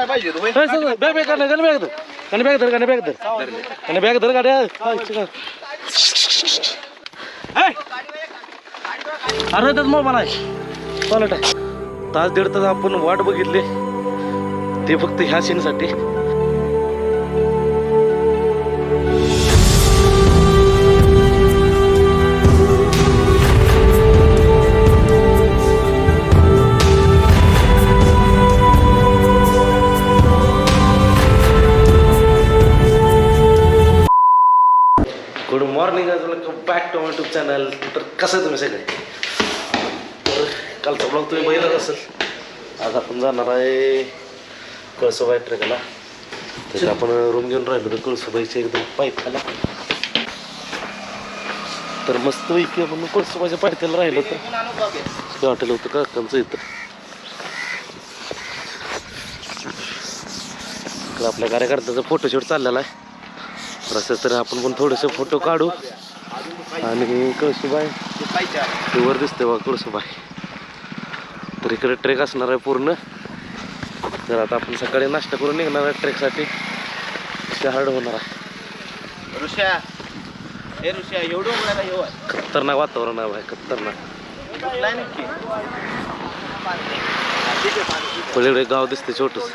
मारायला पाहिजे होय. बॅग बॅग काढ बॅग धर. गाणे बॅग धर गाणे बॅग धर. गाणे बॅग धर गाड्या. अरे त्यात मोबाईल आहे. पलट आहे. तास दीड तास आपण वाट बघितली. ते फक्त ह्या सीनसाठी morning welcome back to my YouTube channel तर कसं आहे तुम्ही सगळे? तर कालचा ब्लॉग तुम्ही बघितलाच असेल. आज आपण जाणार आहे कळसोबाई ट्रेकला. त्याचे आपण रूम घेऊन राहिलो तर कळसोबाईचे एकदम पाईप खाला तर मस्त पैकी आपण कळसोबाईच्या पायथ्याला राहिलो तर हॉटेल होतं काकांचं इथं. आपल्या कार्यकर्त्याचा फोटोशूट चाललेला आहे. तर असं तर आपण पण थोडेसे फोटो काढू. आणि कळसुबाई ते वर दिसते बघा कळसुबाई. तर इकडे ट्रेक असणार आहे पूर्ण. तर आता आपण सकाळी नाश्ता करून निघणार आहे ट्रेकसाठी. हार्ड होणार आहे. ऋषा ए ऋषा एवढं. खतरनाक वातावरण आहे भाई खतरनाक. पलीकडे गाव दिसते छोटस.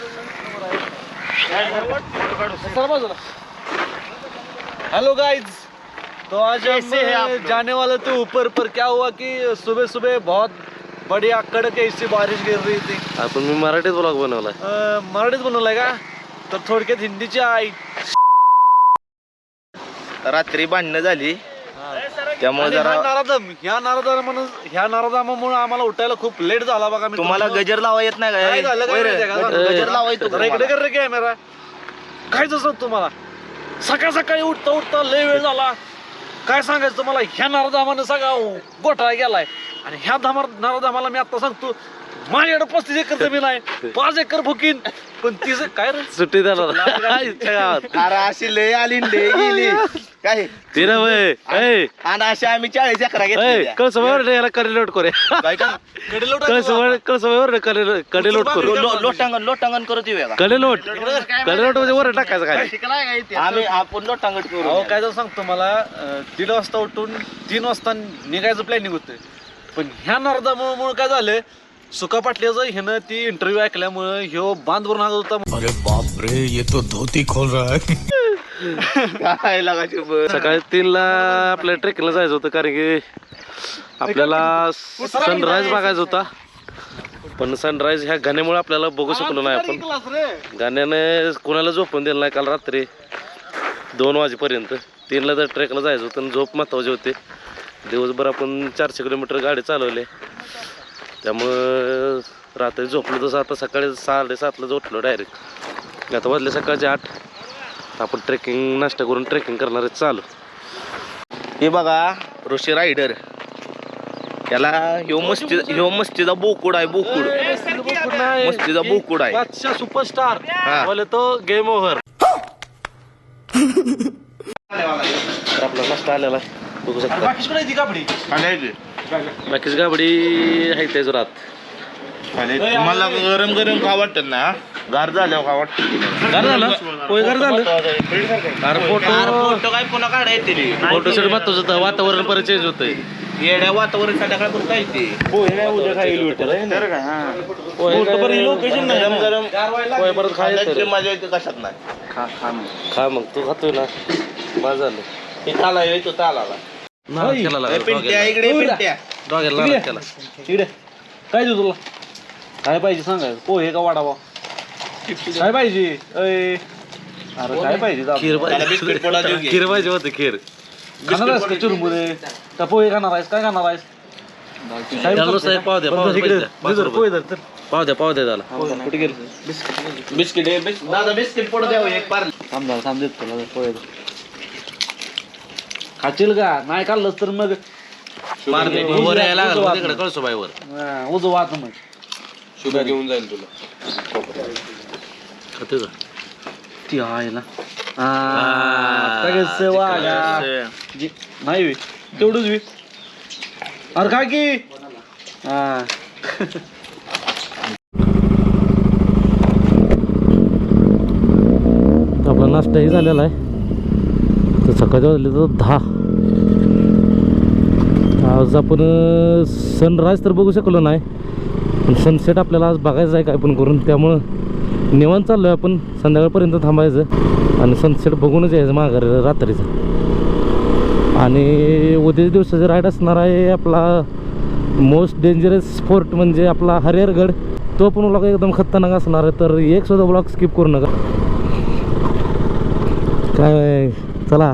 हेलो गाइस तो आज कैसे हैं आप? जाने वाले थे ऊपर पर क्या हुआ कि सुबह सुबह बहुत बढ़िया कड़क ऐसी बारिश गिर रही थी। आपण मी मराठीत ब्लॉग बनवलाय. अं, मराठीत बनवलाय का? तर थोडक्यात हिंदीची आई. रात्री भांडणं झाली. त्यामुळे आणि ह्या जरा नारादम ह्या म्हणून ह्या नारादामुळे आम्हाला उठायला खूप लेट झाला बघा मी तुम्हाला गजर लावा येत नाही काय का झालं काय माहितीये का? गजर- जरा इकडे कर रे कॅमेरा काय जसं तुम्हाला? सकाळ सकाळी उठता उठता लय वेळ झाला. काय सांगायचं मला ह्या नारदामानं सगळा गोठा गेलाय आणि ह्या धामार नारदामाला मी आता सांगतो माझ्याकडे पस्तीस एकर जमीन आहे. पाच एकर भुकीन. पण तिचं काय रे? सुट्टी गावात अरे अशी लय आली न लय गेली. काय? ते ना वय ऐ. आणि अशी आम्ही चाळीस अकरा ऐ घेतली कळसोबाईवर याला कडे लोट करे काय का? कडे लोटकडे कडे लोट करू. लोटांगण लोटांगण करत येऊया का कडे लोटकडे लोट म्हणजे वर टाकायचं काय? आम्ही आपण लोटांगण अहो करू काय तर सांगतो मला अं, दीड वाजता उठून तीन वाजता निघायचं प्लॅनिंग होतं. पण ह्या नारदामुळे काय झालं? सुका पाटल्याचं ह्यानं ती इंटरव्ह्यू ऐकल्यामुळं ह्यो बांध भरून हात. होता अरे बाप रे ये तो धोती खोल रहा है. काय लागायची. सकाळी तीनला आपल्या ट्रेकिंगला जायचं होतं कारण की आपल्याला सनराईज बघायचा होता. पण सनराईज ह्या गाण्यामुळे आपल्याला बघू शकलो नाही आपण. गाण्याने कोणाला झोपून दिलं नाही काल रात्री. दोन वाजेपर्यंत. तीनला जर ट्रेकला जायचं होतं आणि झोप महत्त्वाचे होते. दिवसभर आपण चारशे किलोमीटर गाडी चालवली. त्यामुळं रात्री झोपलो तसं आता सकाळी साडेसातला झोपलो डायरेक्ट आता वाजले सकाळचे आठ. आपण ट्रेकिंग नाश्ता करून ट्रेकिंग करणार आहे. चालू. हे बघा ऋषी रायडर त्याला ह्यो मस्ती ह्यो मस्तीचा बोकुड आहे बोकुड. मस्तीचा बोकुड आहे. सुपरस्टार हा. बोले तो गेम ओव्हर आपला नाश्ता आलेला आहे. बघू शकता. ती बाकीची गाबडी आहे त्याच रात तुम्हाला गरम गरम का वाटत ना गार झाल्यावर का वाटत. गार झालं? होय गार झालं. अरे फोटो फोटो काय पुन्हा काढायचे फोटोशूट महत्वाचं होतं. वातावरण परत चेंज होतंय. येड्या वातावरण काय करता येते लोकेशन गरम गरम. परत येते कशात नाही. खा मग. तू खातोय ना? माझं झालं. हे ताला येतो तालाला. लागलं, पिंट्या. इकडे पिंट्या. इकडे. काय देऊ तुला? काय पाहिजे सांगाय पोहे का वाडावा काय पाहिजे? अय. अरे काय पाहिजे जा. खीर त्याला बिस्किट पोडा देऊ पाहिजे की. खीर पाहिजे होते खीर. खाणार आहेस का चुरमुरे? का पोहे खाणार आहेस? काय खाणार आहेस? पाव द्या, पाव द्या, इकडे पैसे. द्या, पाच दे, रुपये. पोहे धर, तर. पाव द्या पाव द्या त्याला. कुठे गेले? बिस्किट बिस्किट दादा बिस्किट पोड द्यावं एक पार. थांब झालं थांब देत तुला पोहे धर. खाशील का? नाही खाल्लंस तर मग मार दे. उजव्या- वर यायला लागलं तिकडे हातनं. कळसोबाईवर हा, उजव वाहत मग. शुभ्या घेऊन जाईल तुला. खाते का? ती आहे ना सगळं जी- नाही वे तेवढंच वे अरे काय की. हा. नाश्ताही झालेला आहे. तर सकाळच्या वाजले तर दहा. आज आपण सनराईज तर बघू शकलो नाही. पण सनसेट आपल्याला आज बघायचं आहे काय पण करून. त्यामुळं निवांत चाललो आहे आपण. संध्याकाळपर्यंत थांबायचं. आणि सनसेट बघूनच यायचं माघारी रात्रीचं. आणि उद्याच्या दिवसाचा राईड असणार आहे आपला मोस्ट डेंजरस स्पोर्ट म्हणजे आपला हरिहरगड. तो पण ब्लॉग एकदम खतरनाक असणार आहे. तर एक सुद्धा ब्लॉग स्किप करू नका. काय चला.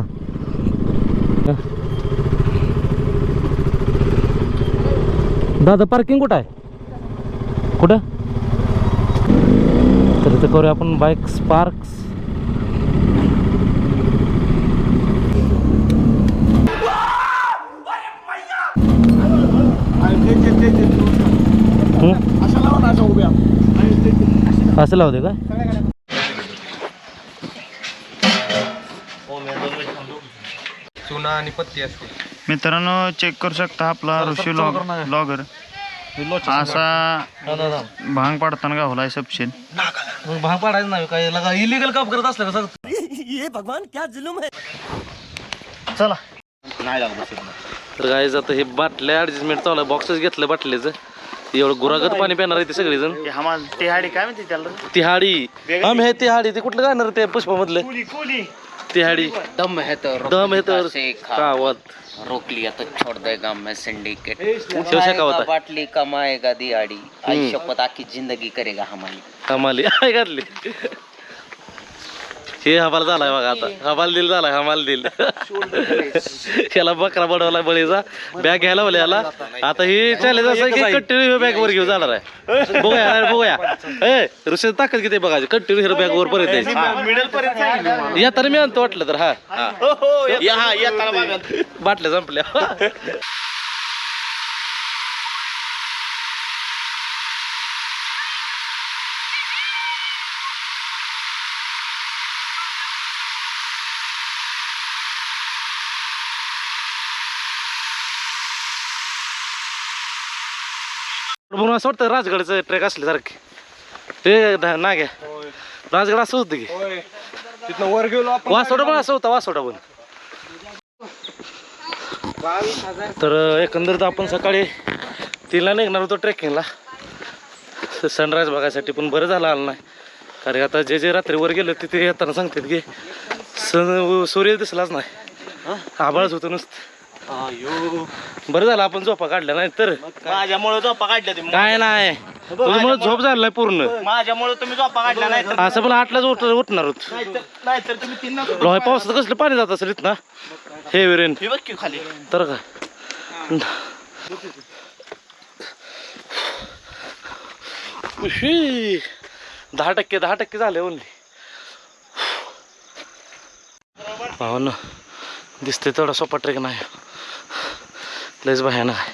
दादा पार्किंग कुठं आहे? कुठं? तर इथं करूया आपण बाईक स्पार्क्स असं लावते का? चुना आणि पत्ती असते. मित्रांनो चेक करू शकता आपला ऋषी लॉग लॉगर असा भांग पाडताना गावलाय सबशेन मग भाग पाडायचं नाही काय? लगा इलिगल काम करत असलं का सगळं? चला. नाही लागत बसत तर काय आता हे बाटल्या ॲडजस्टमेंट चालू आहे. बॉक्सच घेतलं बाटल्याचं. एवढं गुरागत पाणी पिणार आहे ते सगळेजण. ते हमाल ते हाडी काय म्हणते त्याला? तिहाडी आम्ही हे तिहाडी ते कुठलं गाणार ते पुष्पामधलं? कोली कोली. तिहाडी दम है तो दम है खा कावत। रोक लिया तो छोड़ देगा मैं सिंडिकेट। शेवशा का होता है? बाटली कमाएगा दिहाड़ी। आई शपथ आखी जिंदगी करेगा हमारी। आहे घातली। हे हवाल झालाय बघा आता. हवाल दिल झालाय हमाल दिल. याला बकरा बडवला बळीचा. बॅग घ्यायला बोल याला. आता ही चॅलेंज असं की कंटिन्यू बॅग वर घेऊन जाणार आहे. बघूया बघूया. ए ऋषी ताकद किती बघायची कंटिन्यू हिरो बॅग वर परत यायची. मिडल पर्यंत येताना मी आणतो वाटलं तर हा. या हा बघा बाटल्या संपल्या. म्हणून असं वाटतं राजगडचं ट्रेक असल्यासारखे. ते नाग्या राजगड असं होतं की. तिथनं वर गेलो वासोडा पण असं होता वासोडा पण. तर एकंदरीत आपण सकाळी तीनला निघणार होतो ट्रेकिंगला. सनराईज बघायसाठी पण बरं झालं आलं नाही. कारण आता जे जे रात्री वर गेलो तिथे येताना सांगतात की सन सूर्य दिसलाच नाही. आभाळच होतं नुसतं. बरं झालं आपण झोपा काढल्या नाही तर. माझ्यामुळे झोपा काढल्या तुम्ही. काय नाही. तुझ्यामुळे झोप झाला नाही पूर्ण माझ्यामुळे तुम्ही झोपा काढल्या नाही तर असं पण आठलाच उठ उठणार होत. नाहीतर- तुम्ही तीन लोहा पावसाचं कसलं पाणी जात असेल ना? हे विरेन हे बघ की खाली. तर का. दहा टक्के दहा टक्के झाले ओनली हो ना. दिसते तेवढा सोपा ट्रेक नाही. लयच भयानक आहे.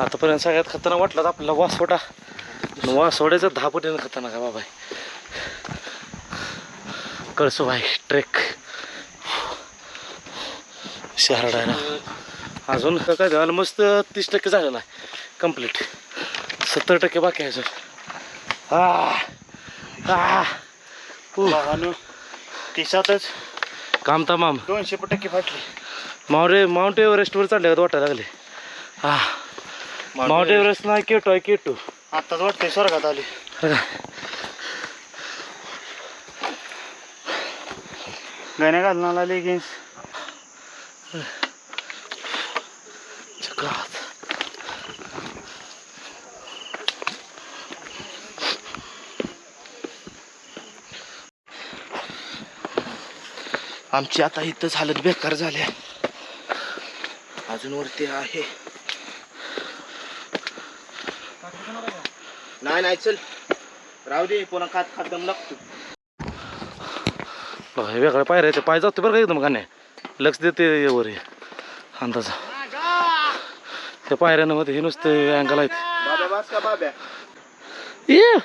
आतापर्यंत सगळ्यात खतरनाक वाटलं तर आपल्याला वासोटा. वासोड्याचं दहा पटीनं खतरनाक आहे बाबा कळसोबाई ट्रेक. शहराडायला अजून काय झालं? मस्त तीस टक्के झालेलं आहे. कंप्लीट सत्तर टक्के बाकी आहे सर आ तिसातच काम तमाम. दोनशे टक्के फाटली. माउंटे माउंट एव्हरेस्टवर चढल्यावर वाटायला लागले? हा. माउंट एव्हरेस्ट नाही केटो आहे केटो. आताच वाटतंय स्वर्गात आली. गाण्या घालून आला चक्रात आमची आता इथंच हालत बेकार झाल्या. अजून वरती आहे नाही नाही चल. राहू दे पुन्हा खात खात दम लागतो. बघा, हे वेगळ्या पायऱ्या पाय जातो बरं का एकदम गाणे. लक्ष देते वर हे. अंदाजा. त्या पायऱ्यांमध्ये हे नुसते अँगल आहेत. ये.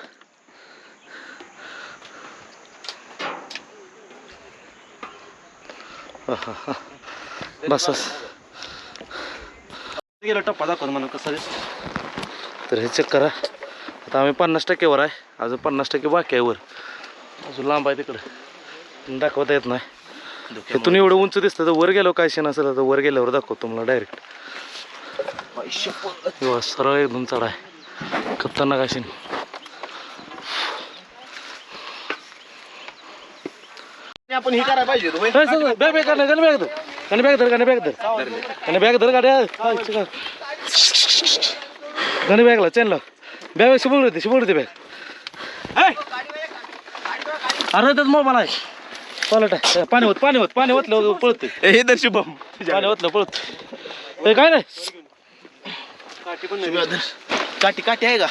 बस बस. गेलो टप्पा दाखवतो मला कसं तर हे चेक करा. आता आम्ही पन्नास टक्केवर आहे. अजून पन्नास टक्के बाकी आहे वर. अजून लांब आहे तिकडं. दाखवता येत नाही. तिथून एवढं उंच दिसतं तर वर गेलो काय शेण असेल तर वर गेल्यावर दाखवतो मला डायरेक्ट सरळ एकदम चढ आहे. खतरनाक असेल आपण हे करायला पाहिजे होय? बॅग धर गाणे बॅग धर? गाणे बॅग धर गाड्या? गाणे बॅगला चेन लाव बॅग शिबोड होते शिबोड होते बॅग अरे त्यात मोबाईल आहे. पालट आहे. पाणी होत पाणी होत पाणी होतलं पळतोय. ए, हे दर शुभम पाणी होतलं पळत काय नाही. काठी काठी आहे का?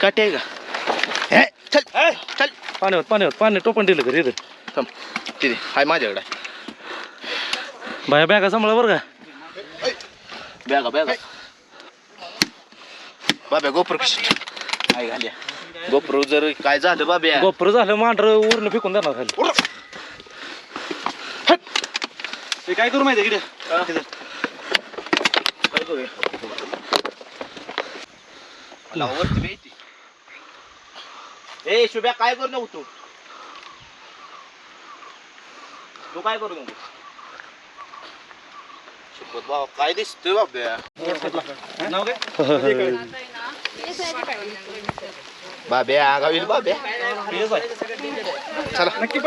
काठी आहे का? हे, चल चल. पाणी होत पाणी होत पाणी टोपण दिलं घरी थांब तिथे. हाय माझ्याकडे बाया बॅगा सांभाळा बरं का. बॅगा बॅगा. बाब्या गोप्रो कशी काय घाल्या गोप्रो जर काय झालं बाब्या? गोपर झालं मांढर उरणं फेकून देणार खाली. ते काय करू माहिती मला वरती बेटी. ए शुभ्या काय करू नको तू? तू काय करू नको? शपथ बाबा काय दिसतोय बाब्या बाब्या बाब्या चला नक्की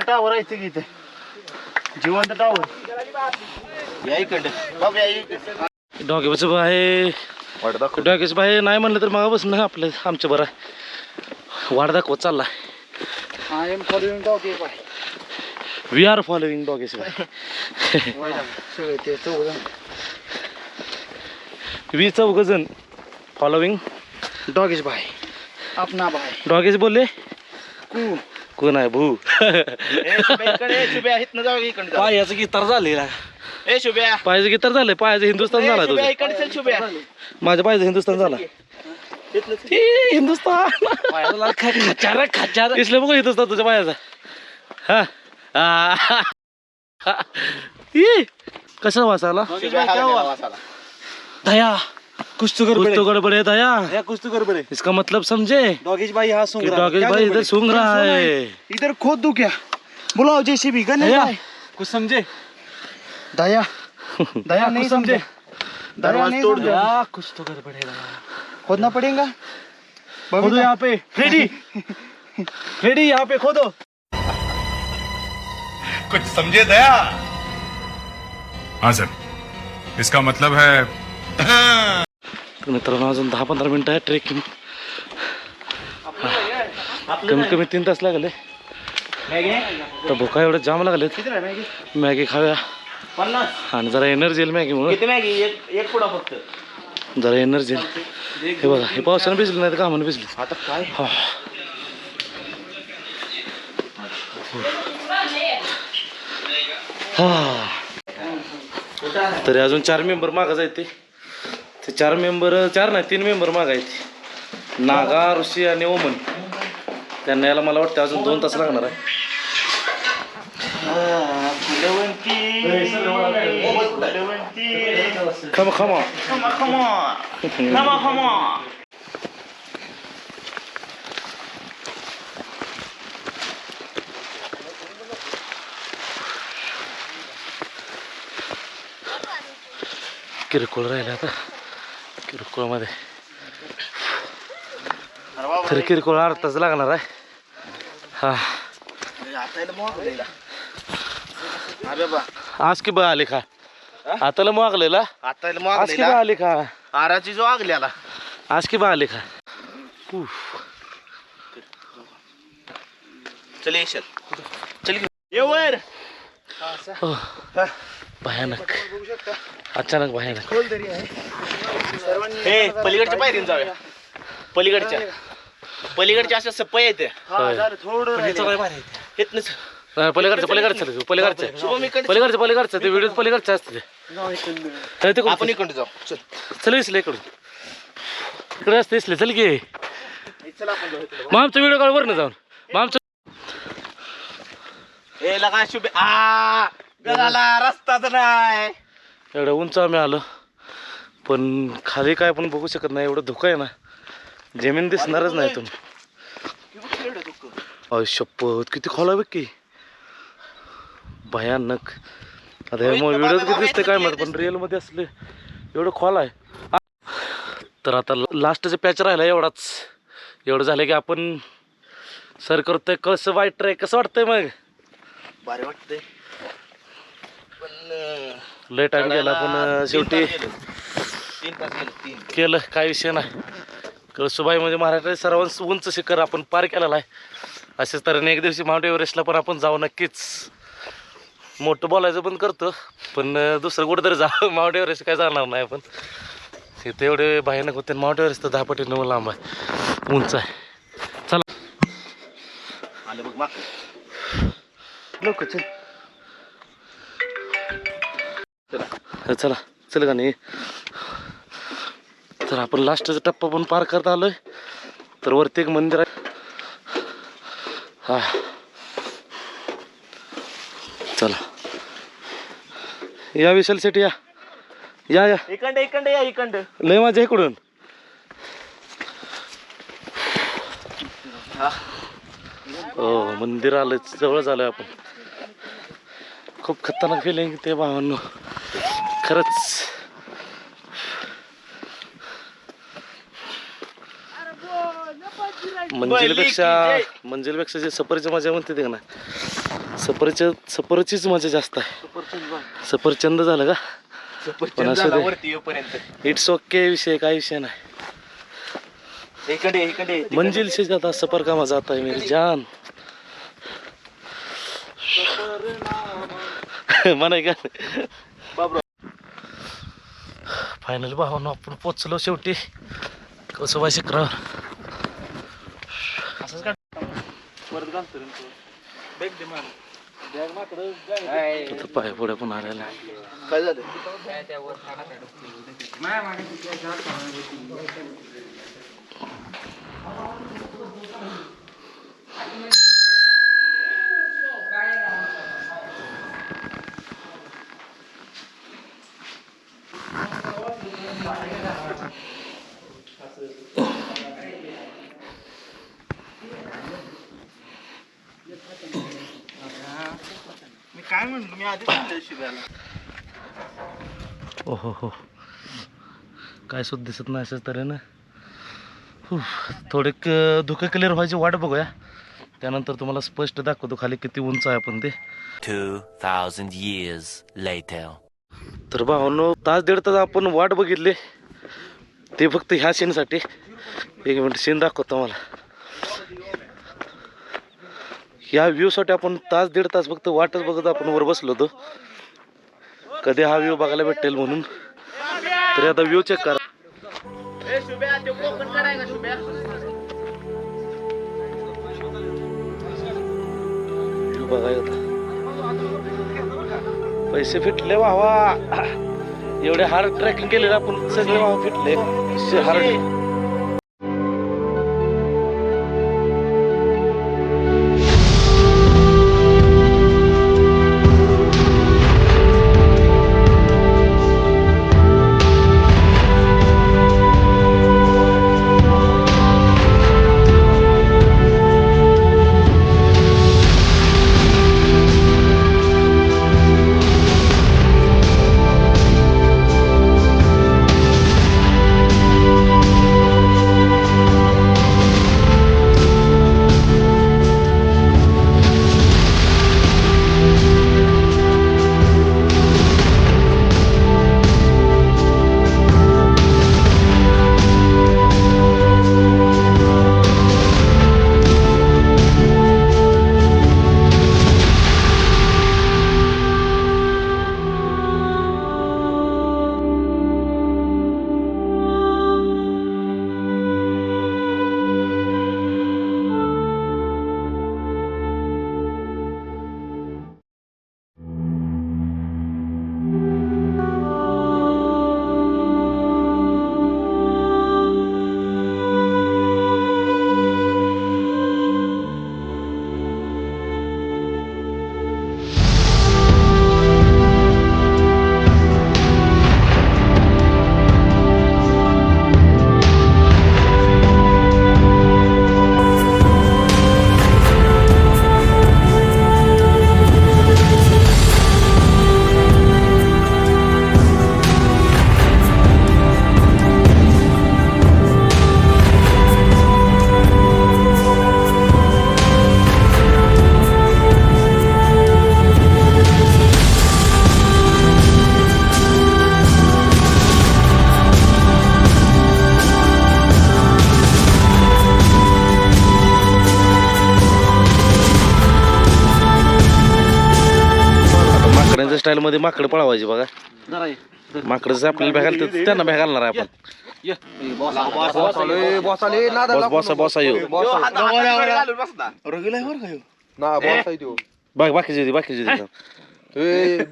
टावर आहे तिथे इथे जिवंत टावर या बाब्या आहे वाट दाखव बाहेर नाही म्हणलं तर मग बस ना आपलं आमच्या बरं आहे वाढ दाखवत चालला आय एम वी आर सगळे ते चौघ वी चौघ जण फॉलोविंग डॉगेश भाई अपना भाई डॉगेस बोलले कू कोण आहे भू. पायाचं गितार शुभ्या पायाचं गितार झालंय पायाचं हिंदुस्थान ए, झाला शुभ्या तुझं इकडे चल शुभ्या माझ्या पायाचं हिंदुस्थान झाला ए, हिंदुस्थान खचार खचार इसले बघू हिंदुस्थान तुझ्या पायाचा हा कसा वासाला. दया कुछ तो कुछ तो गड़बड़ है दया या कुछ तो गड़बड़े। इसका मतलब समझे? डॉगेश भाई यहाँ सूंघ रहा है। डॉगेश भाई इधर सूंघ रहा है। इधर खोद दू क्या? बुलाओ जैसे भी गने दया कुछ समझे? दया। दया नहीं समझे? दया दरवाज़ा तोड़ समझे। या कुछ तो गड़बड़ है खोदना पड़ेगा? खोदो यहाँ पे। रेडी फ्रेडी यहाँ पे खोदो। कुछ समझे दया? हाँ सर। इसका मतलब है तर मित्रांनो अजून दहा पंधरा मिनिटं आहे ट्रेकिंग कमीत कमी तीन तास लागले. तर भुका एवढं जाम लागले मॅगी खाव्या आणि जरा एनर्जी येईल मॅगी? एक एक पुडा फक्त. जरा एनर्जी हे बघा हे पावसानं भिजलं नाही तर कामानं भिजली आता काय? हा. तरी अजून चार मेंबर मागा जायते. ते चार मेंबर चार नाही तीन मेंबर मागा आहेत. नागा ऋषी आणि ओमन. त्यांना यायला मला वाटतं अजून दोन तास लागणार आहे. खमा खमा. किरकोळ राहिलं आता. किरकोळमध्ये. तरी किरकोळ तास लागणार आहे. हा. आज की बा आले खा. आताला मागलेला. आता आज की बा आले खा. आराची जो आगल्याला. आज की बा आले खा. चल येशल चल. ये. वर. हो. भयानक. अचानक भयानक. हे पलीकडच्या पायरीन जाऊया. पलीकडच्या. पलीकडच्या अशा सप्पय येते पलीकडचं पलीकडचं चल, पलीकडचं. पलीकडचं. पलीकडचं ते व्हिडिओ पलीकडचं असते ते. आपण इकडे जाऊ. चल. चल इसले इकडून. इकडे असते इसले चल की. मग आमचा व्हिडिओ काढ वरनं जाऊन. मग आमचं ए लगा शुभे आ! गळाला रस्ताच नाही. एवढं उंच आम्ही आलो. पण खाली काय पण बघू शकत नाही एवढं धोका आहे ना. जमीन दिसणारच नाही तुम्ही. शपथ किती खोला बघ की. भयानक. आता हे मग व्हिडिओ किती दिसते काय माहीत पण रिअलमध्ये असले एवढं खोल आहे. तर आता लास्टचं पॅच राहिला एवढाच. एवढं झालं की आपण सर करतोय कसं वाईट आहे कसं वाटतंय मग? भारी वाटतंय. लय टाइम गेला पण शेवटी केलं काय विषय नाही. कळसुबाई म्हणजे महाराष्ट्रात सर्वांच उंच शिखर आपण पार केलेला आहे. अशाच तऱ्हेने एक दिवशी माउंट एव्हरेस्टला पण आपण जाऊ नक्कीच. मोठं बोलायचं पण करतो पण दुसरं कुठं तरी जाऊ. माउंट एव्हरेस्ट काय जाणार नाही आपण. इथे एवढे भयानक होते माउंट एव्हरेस्ट तर दहा पटीनं लांब आहे. उंच आहे. चला. आलं बघ माग. लवकर चल. चला चला चल का नाही? तर आपण लास्टचा टप्पा पण पार करत आलोय. तर वरती एक मंदिर आहे. हा चला. या विशाल शेट्टी या. या या. इकंड इकंड या इकंड. लय माझ्या इकडून. हो मंदिर आलं जवळ झालं आपण. खूप खतरनाक फिलिंग ते भावांनो. खरंच. मंजिलपेक्षा मंजिलपेक्षा जे सफरची मजा म्हणते ते ना सफरच्या सफरचीच मजा जास्त आहे. सफरचंद झालं का? इट्स ओके विषय काय विषय नाही. मंजिल से ज्यादा सफर का मजा आता है मेरी जान. म्हणाय का? फायनल भावानं आपण पोचलो शेवटी. कसं बाय शिकरावर पाय पुढे पण आलेला काय झालं? मी काय म्हणलो मी आधीच म्हणलं शिव्याला. ओ हो हो. काय सुद्धा दिसत नाही अशाच तऱ्हेनं. थोडे क- धुकं क्लिअर व्हायची वाट बघूया. त्यानंतर तुम्हाला स्पष्ट दाखवतो खाली किती उंच आहे आपण ते. 2,000 years later. तर भावांनो तास दीड तास आपण वाट बघितली. ते फक्त ह्या सीनसाठी. एक मिनिट सीन दाखवतो मला ह्या व्ह्यूसाठी आपण तास दीड तास फक्त वाटच बघत आपण वर बसलो होतो. कधी हा व्ह्यू बघायला भेटेल म्हणून. तरी आता व्ह्यू चेक करा. व्ह्यू बघायला. पैसे फिटले भावा. एवढे हार्ड ट्रॅकिंग केलेलं आपण सगळे भाव फिटले. हार्ड स्टाईल मध्ये माकडं पळवायची बघा. जरा ये. माकडं जसं आपल्याला बघायला तर त्यांना बघायला घालणार आहे आपण. ये. बॉस बॉसा बॉसा येऊ बाकीचे दे बाकीचे दे.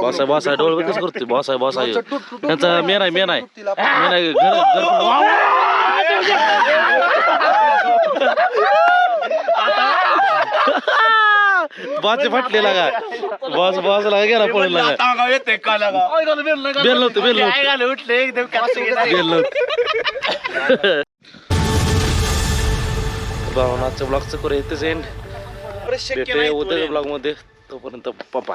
बॉसा बॉसा डोळ कसं करतोय बॉसा बॉसा येऊ त्यांचा मेन आहे मेन आहे. मेन आहे घर घर बॉस फाटलेला का? बॉस बॉस लागा गेला पळून लागा? बेल नव्हतं बेल नव्हतं बेल नव्हतं भावनाचं ब्लॉगचं करू येतेच एंड भेटूया उद्या ब्लॉगमध्ये. तोपर्यंत पप्पा